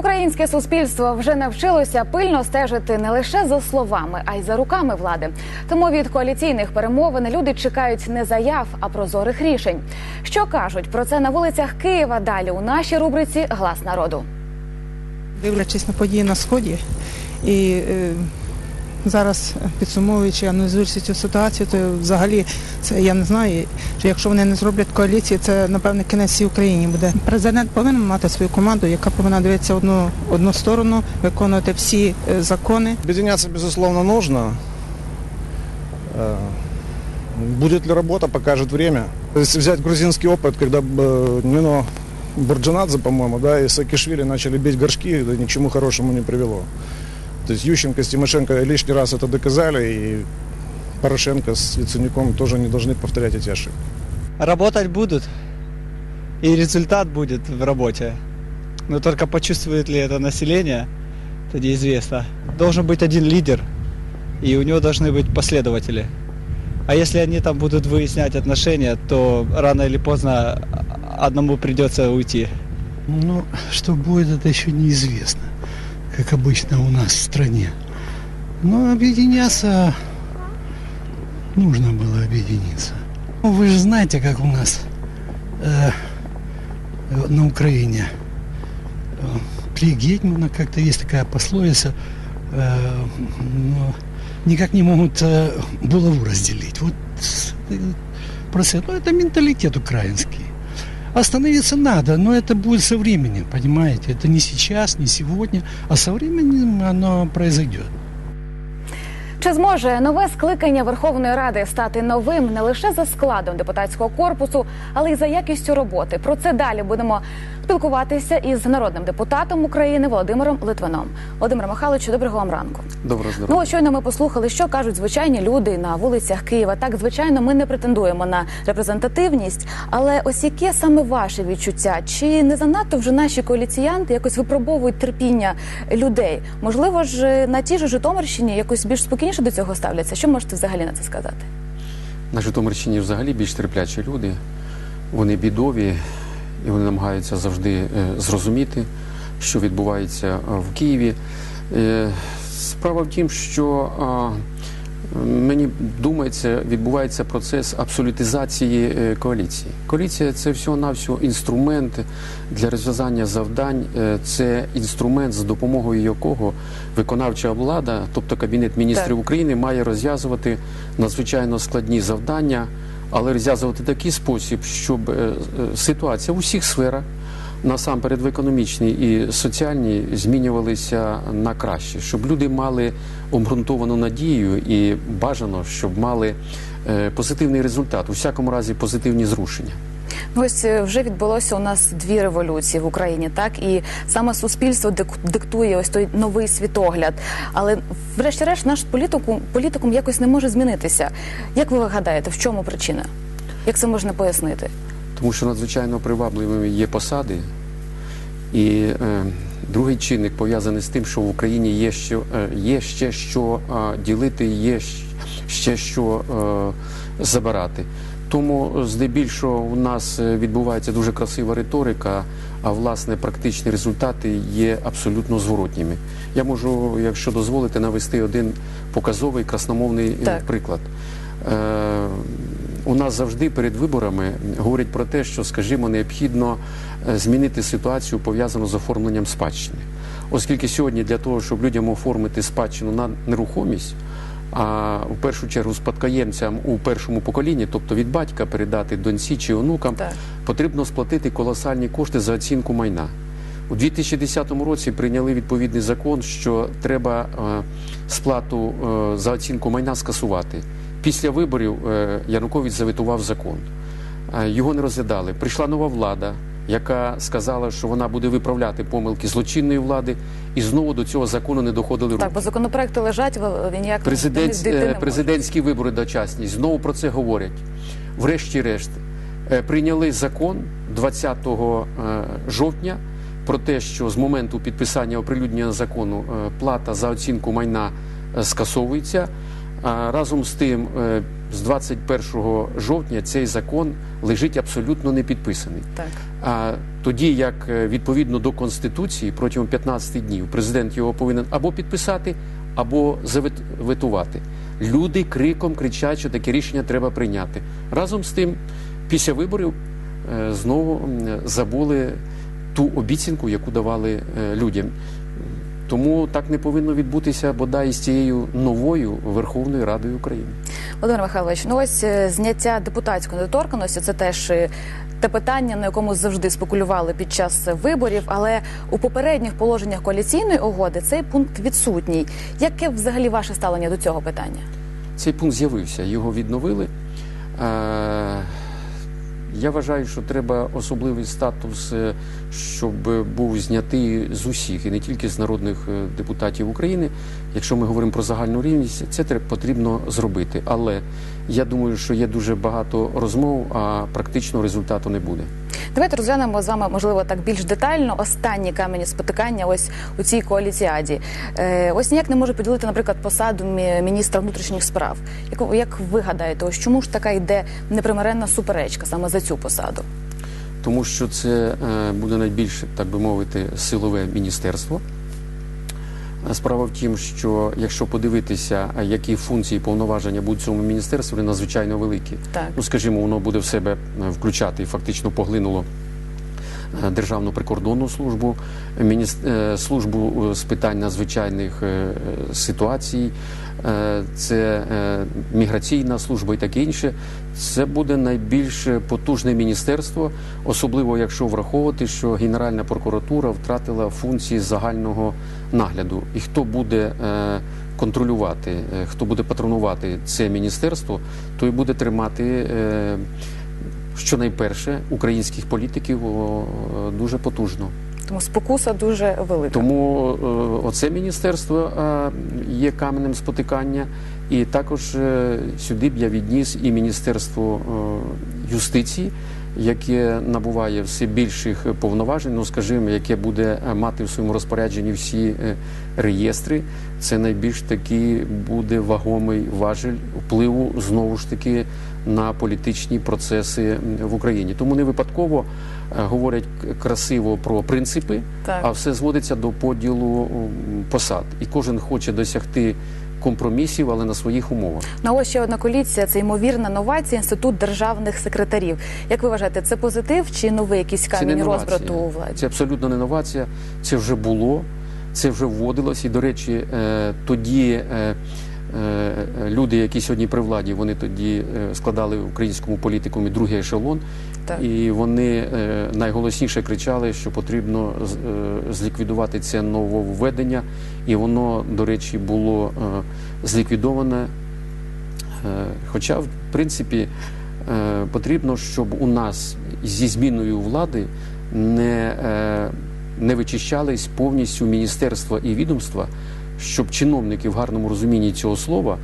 Українське суспільство вже навчилося пильно стежити не лише за словами, а й за руками влади. Тому від коаліційних перемовин люди чекають не заяв, а прозорих рішень. Що кажуть про це на вулицях Києва? Далі у нашій рубриці Глас народу. Дивлячись на події на сході і е, зараз підсумовуючи, аналізуючи цю ситуацію, то взагалі це я не знаю, що якщо вони не зроблять коаліції, це напевне кінець всій Україні буде. Президент повинен мати свою команду, яка повинна дивитися одну одну сторону, виконувати всі е, закони. Объединяться, безусловно, нужно. Э, Будет ли работа, покажет время. Если взять грузинский опыт, когда э, Нино Бурджанадзе, по-моему, да, и Саакишвили начали бить горшки, это ни к чему хорошему не привело. То есть Ющенко с Тимошенко лишний раз это доказали, и Порошенко с Яценюком тоже не должны повторять эти ошибки. Работать будут, и результат будет в работе. Но только почувствует ли это население, это неизвестно. Должен быть один лидер, и у него должны быть последователи. А если они там будут выяснять отношения, то рано или поздно одному придется уйти. Ну, что будет, это еще неизвестно, как обычно у нас в стране. Но объединяться нужно было объединиться. Ну, вы же знаете, как у нас э, на Украине э, три гетьмана, как-то есть такая пословица, э, но никак не могут э, булаву разделить. Вот э, просто, ну, это менталитет украинский. Остановиться надо, но это будет со временем, понимаете? Это не сейчас, не сегодня, а со временем оно произойдет. Чи зможе нове скликання Верховної Ради стати новим не лише за складом депутатського корпусу, але й за якістю роботи? Про це далі будемо спілкуватися із народним депутатом України Володимиром Литвином. Володимир Михайловичу, доброго вам ранку. Доброго здоров'я. Ну, щойно ми послухали, що кажуть звичайні люди на вулицях Києва. Так, звичайно, ми не претендуємо на репрезентативність, але ось яке саме ваше відчуття? Чи не занадто вже наші коаліціянти якось випробовують терпіння людей? Можливо ж на тій же Житомирщині якось більш спокійніше до цього ставляться? Що можете взагалі на це сказати? На Житомирщині взагалі більш терплячі люди. Вони бідові і вони намагаються завжди е, зрозуміти, що відбувається е, в Києві. Е, Справа в тім, що мені думається, відбувається процес абсолютизації коаліції. Коаліція це всього-навсього інструмент для розв'язання завдань. Це інструмент, за допомогою якого виконавча влада, тобто Кабінет міністрів Так. України, має розв'язувати надзвичайно складні завдання, але розв'язувати такий спосіб, щоб е, е, ситуація в усіх сферах, насамперед в економічній і соціальній, змінювалися на краще, щоб люди мали обґрунтовану надію і бажано, щоб мали позитивний результат, у всякому разі позитивні зрушення. Ну, ось е, вже відбулося у нас дві революції в Україні, так і саме суспільство дик- диктує ось той новий світогляд. Але врешті-решт наш політику політикум якось не може змінитися. Як ви гадаєте, в чому причина? Як це можна пояснити? тому що надзвичайно привабливими є посади. І е, другий чинник пов'язаний з тим, що в Україні є що е, є ще що ділити, є ще що е, забирати. Тому здебільшого у нас е, відбувається дуже красива риторика, а власне практичні результати є абсолютно зворотніми. Я можу, якщо дозволите, навести один показовий красномовний Так. приклад. У нас завжди перед виборами говорять про те, що, скажімо, необхідно е, змінити ситуацію пов'язану з оформленням спадщини. Оскільки сьогодні для того, щоб людям оформити спадщину на нерухомість, а в першу чергу спадкоємцям у першому поколінні, тобто від батька передати доньці чи онукам, Так. потрібно сплатити колосальні кошти за оцінку майна. У 2010 році прийняли відповідний закон, що треба е, сплату е, за оцінку майна скасувати. Після виборів е, Янукович заветував закон. Е, Його не розглядали. Прийшла нова влада, яка сказала, що вона буде виправляти помилки злочинної влади, і знову до цього закону не доходили руки. Так, бо законопроекти лежать, ви ніяк Президент, е, президентські вибори дочасні знову про це говорять. Врешті-решт, прийняли закон 20 е, жовтня про те, що з моменту підписання оприлюднення закону плата за оцінку майна скасовується. А разом з тим, е, з 21 жовтня цей закон лежить абсолютно не підписаний. Так. А тоді, як е, відповідно до конституції, протягом 15 днів президент його повинен або підписати, або заветувати. Люди криком кричать, що таке рішення треба прийняти. Разом з тим, після виборів е, знову забули ту обіцянку, яку давали людям. Тому так не повинно відбутися бодай з цією новою Верховною Радою України. Володимир Михайлович, ну ось е, зняття депутатської недоторканості це теж е, те питання, на якому завжди спекулювали під час виборів. Але у попередніх положеннях коаліційної угоди цей пункт відсутній. Яке взагалі ваше ставлення до цього питання? Цей пункт з'явився, його відновили. Е, Я вважаю, що треба особливий статус, е, щоб був знятий з усіх, і не тільки з народних е, депутатів України. Якщо ми говоримо про загальну рівність, це потрібно зробити. Але я думаю, що є дуже багато розмов, а практичного результату не буде. Давайте розглянемо з вами, можливо, так більш детально останні камені спотикання ось у цій коаліціаді. Е, ось ніяк не може поділити, наприклад, посаду міністра внутрішніх справ. Як, як ви гадаєте, ось чому ж така йде непримиренна суперечка саме за цю посаду? тому що це е, буде найбільше, так би мовити, силове міністерство. Е, Справа в тім, що якщо подивитися, які функції повноваження будуть в цьому міністерстві, вони надзвичайно великі. Так. Ну, скажімо, воно буде в себе е, включати і фактично поглинуло е, Державну прикордонну службу, е, службу е, з питань надзвичайних е, ситуацій, це міграційна служба і таке інше. Це буде найбільш потужне міністерство, особливо якщо враховувати, що Генеральна прокуратура втратила функції загального нагляду. І хто буде контролювати, хто буде патронувати це міністерство, той буде тримати. Е, Щонайперше українських політиків дуже потужно. Тому спокуса дуже велика. Тому е, оце міністерство е, є каменем спотикання, і також е, сюди б я відніс і міністерство е, юстиції, яке набуває все більших повноважень, ну скажімо, яке буде е, мати в своєму розпорядженні всі е, реєстри. Це найбільш такий буде вагомий важель впливу знову ж таки на політичні процеси в Україні. Тому не випадково е, говорять красиво про принципи, Так. а все зводиться до поділу посад. І кожен хоче досягти компромісів, але на своїх умовах. Ну, ось ще одна коаліція це ймовірна новація інститут державних секретарів. Як ви вважаєте, це позитив чи новий якийсь камінь розбрату у владі? Це абсолютно не новація. Це вже було, це вже вводилось. І, до речі, е, тоді е, люди, які сьогодні при владі, вони тоді е, складали в українському політикумі другий ешелон. Так. І вони е, найголосніше кричали, що потрібно е, зліквідувати це нововведення, і воно, до речі, було е, зліквідоване. Е, Хоча, в принципі, е, потрібно, щоб у нас зі зміною влади не, е, не вичищались повністю міністерства і відомства, щоб чиновники в гарному розумінні цього слова,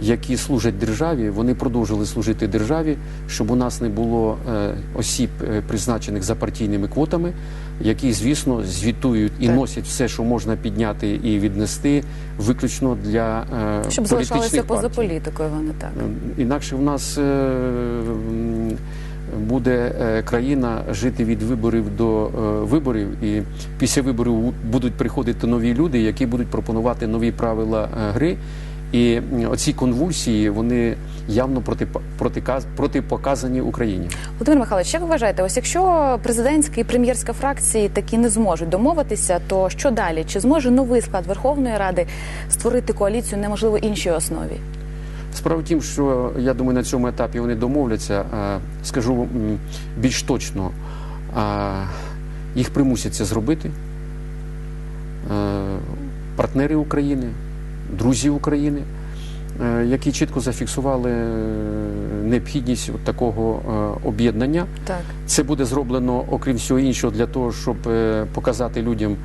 які служать державі, вони продовжили служити державі, щоб у нас не було е, осіб, е, призначених за партійними квотами, які, звісно, звітують і Так. носять все, що можна підняти і віднести, виключно для е, Щоб політичних залишалися поза політикою. Вони так. Е, Інакше в нас буде е, країна жити від виборів до е, виборів, і після виборів будуть приходити нові люди, які будуть пропонувати нові правила е, гри. І оці конвульсії вони явно протиказ- протипоказані Україні. Володимир Михайлович, як ви вважаєте, ось якщо президентська і прем'єрська фракції такі не зможуть домовитися, то що далі? Чи зможе новий склад Верховної Ради створити коаліцію на можливо іншій основі? Справа в тім, що я думаю, на цьому етапі вони домовляться. Е, Скажу більш точно, е, їх примусять це зробити. Е, Партнери України, друзі України, які чітко зафіксували необхідність от такого об'єднання. Так. Це буде зроблено, окрім всього іншого, для того, щоб показати людям,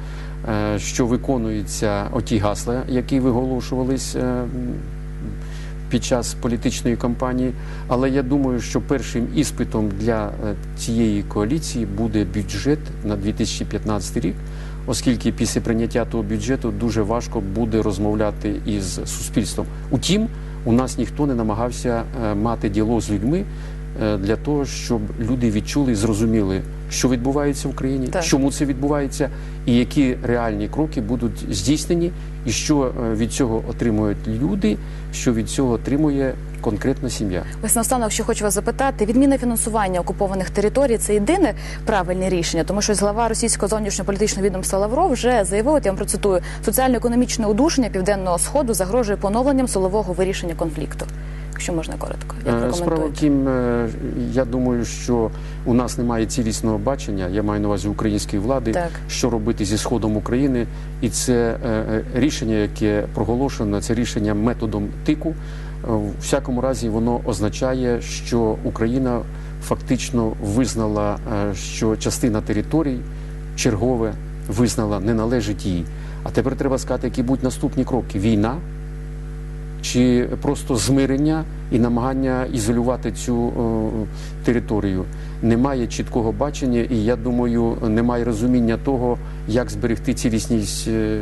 що виконуються оті гасла, які виголошувались під час політичної кампанії. Але я думаю, що першим іспитом для е, цієї коаліції буде бюджет на 2015 рік, оскільки після прийняття того бюджету дуже важко буде розмовляти із суспільством. Утім, У нас ніхто не намагався е, мати діалог з людьми е, для того, щоб люди відчули і зрозуміли, що відбувається в Україні, Так. чому це відбувається, і які реальні кроки будуть здійснені, і що е, від цього отримують люди, що від цього отримує конкретна сім'я. Ось наостанок, що хочу вас запитати, відміна фінансування окупованих територій це єдине правильне рішення, тому що глава російського зовнішньополітичного відомства Лавров вже заявив, я вам процитую, соціально-економічне удушення південного сходу загрожує поновленням силового вирішення конфлікту. Якщо можна коротко, як Е, Справа в тім, е, я думаю, що у нас немає цілісного бачення. Я маю на увазі української влади, Так. що робити зі сходом України, і це е, рішення, яке проголошено, це рішення методом тику. В всякому разі, воно означає, що Україна фактично визнала, що частина територій чергове визнала не належить їй. А тепер треба сказати, які будуть наступні кроки: війна чи просто змирення і намагання ізолювати цю е, територію. Немає чіткого бачення, і я думаю, немає розуміння того, як зберегти цілісність е,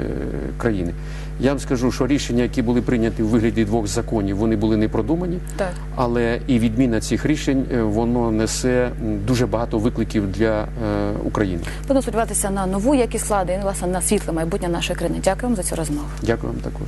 країни. Я вам скажу, що рішення, які були прийняті у вигляді двох законів, вони були не продумані, Так. але і відміна цих рішень е, воно несе дуже багато викликів для е, України. Буду сподіватися на нову якість влади і власне на світле майбутнє нашої країни. Дякую вам за цю розмову. Дякую вам також.